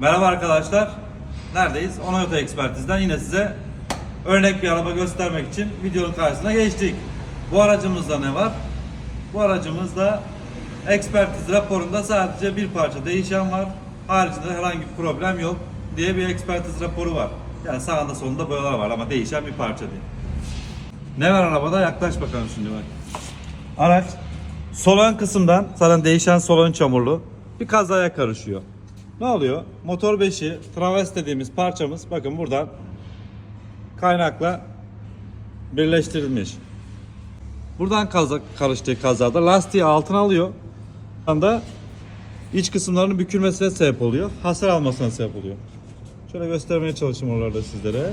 Merhaba arkadaşlar. Neredeyiz? Onoyota Ekspertiz'den yine size örnek bir araba göstermek için videonun karşısına geçtik. Bu aracımızda ne var? Bu aracımızda ekspertiz raporunda sadece bir parça değişen var. Haricinde herhangi bir problem yok diye bir ekspertiz raporu var. Yani sağında solunda boyalar var ama değişen bir parça değil. Ne var arabada? Yaklaş bakalım şimdi bak. Araç sol ön kısımdan zaten değişen sol ön çamurlu bir kazaya karışıyor. Ne oluyor? Motor beşi, traves dediğimiz parçamız bakın buradan kaynakla birleştirilmiş. Buradan kaza, karıştığı kazada lastiği altına alıyor. Anda iç kısımlarının bükülmesine sebep oluyor. Hasar almasına sebep oluyor. Şöyle göstermeye çalışayım oralarda sizlere.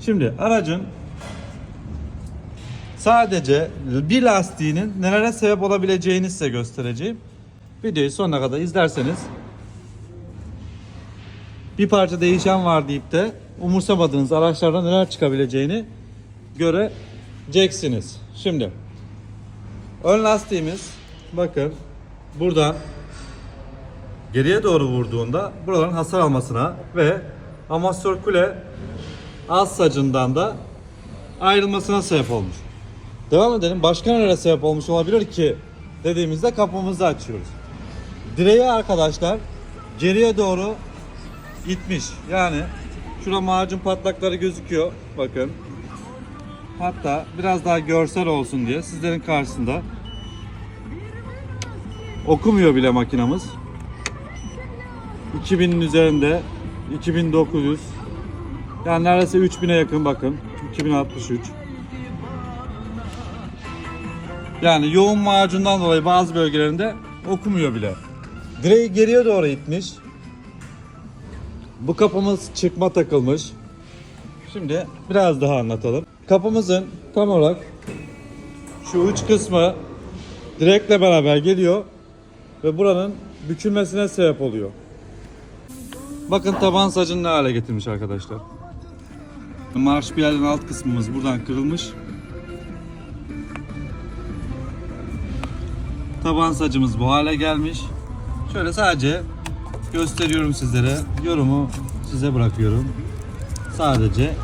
Şimdi aracın sadece bir lastiğinin nelere sebep olabileceğini size göstereceğim. Videoyu sonuna kadar izlerseniz bir parça değişen var deyip de umursamadığınız araçlardan neler çıkabileceğini göreceksiniz. Şimdi ön lastiğimiz bakın buradan geriye doğru vurduğunda buraların hasar almasına ve amortisör kule alt sacından da ayrılmasına sebep olmuş. Devam edelim. Başka nelere sebep olmuş olabilir ki dediğimizde kapımızı açıyoruz. Direği arkadaşlar geriye doğru itmiş. Yani şurada macun patlakları gözüküyor. Bakın. Hatta biraz daha görsel olsun diye sizlerin karşısında okumuyor bile makinamız. 2000'in üzerinde 2900 yani neredeyse 3000'e yakın bakın 2063 yani yoğun macundan dolayı bazı bölgelerinde okumuyor bile. Direği geriye doğru itmiş. Bu kapımız çıkma takılmış. Şimdi biraz daha anlatalım. Kapımızın tam olarak şu uç kısmı direkle beraber geliyor ve buranın bükülmesine sebep oluyor. Bakın taban sacını ne hale getirmiş arkadaşlar. Marş bir alt kısmımız buradan kırılmış. Taban sacımız bu hale gelmiş. Şöyle sadece gösteriyorum sizlere. Yorumu size bırakıyorum. Sadece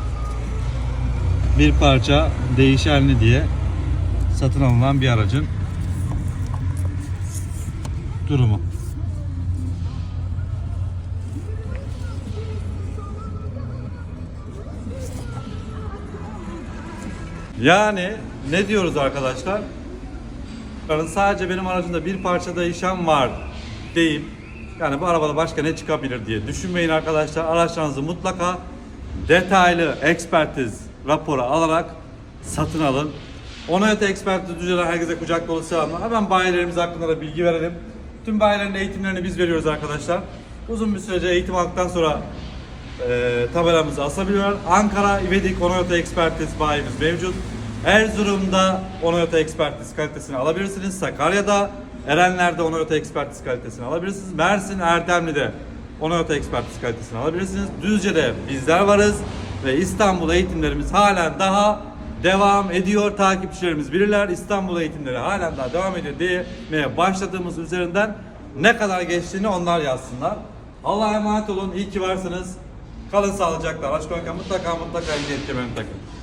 bir parça değişenli diye satın alınan bir aracın durumu. Yani ne diyoruz arkadaşlar? Sadece benim aracımda bir parça değişen var deyip yani bu arabada başka ne çıkabilir diye düşünmeyin arkadaşlar. Araçlarınızı mutlaka detaylı ekspertiz raporu alarak satın alın. Onoyota Ekspertiz Düzce'den herkese kucak dolu selamlar. Hemen bayilerimiz hakkında da bilgi verelim. Tüm bayilerin eğitimlerini biz veriyoruz arkadaşlar. Uzun bir sürece eğitim aldıktan sonra e, tabelamızı asabiliyorlar. Ankara İvedik Onoyota Ekspertiz bayimiz mevcut. Erzurum'da Onoyota Ekspertiz kalitesini alabilirsiniz. Sakarya'da Erenler'de Onoyota Ekspertiz kalitesini alabilirsiniz. Mersin Erdemli'de Onoyota Ekspertiz kalitesini alabilirsiniz. Düzce'de bizler varız ve İstanbul eğitimlerimiz halen daha devam ediyor. Takipçilerimiz bilirler. İstanbul eğitimleri halen daha devam ediyor demeye başladığımız üzerinden ne kadar geçtiğini onlar yazsınlar. Allah'a emanet olun. İyi ki varsınız. Kalın sağlıcakla. Kullanırken mutlaka mutlaka emniyet kemerini takın.